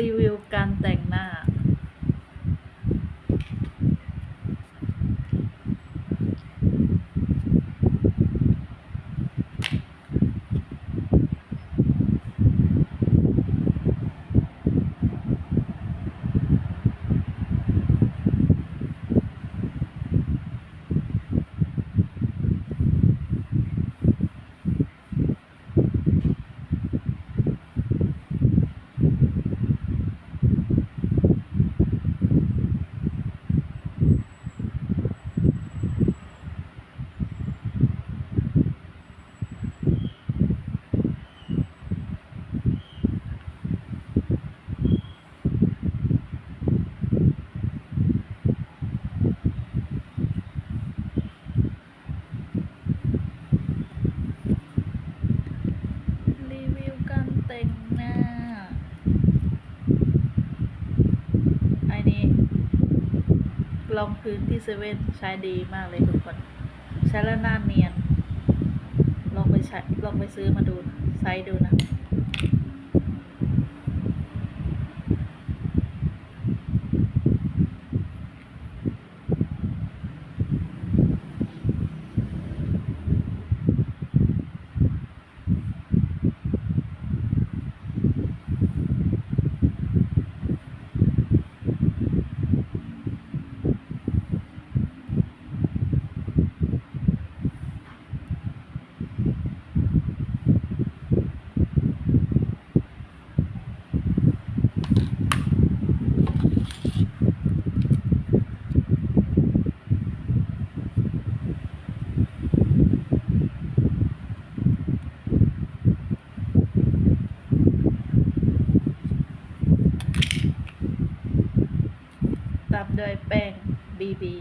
รีวิวการแต่งหน้า รีวิวการแต่งหน้า อันนี้ รองพื้นที่เซเว่นใช้ดีมากเลยทุกคน ใช้แล้วหน้าเนียน ลองไปใช้ลองไปซื้อมาดูนะไซส์ดูนะ ตาม ด้วยแป้งบีบี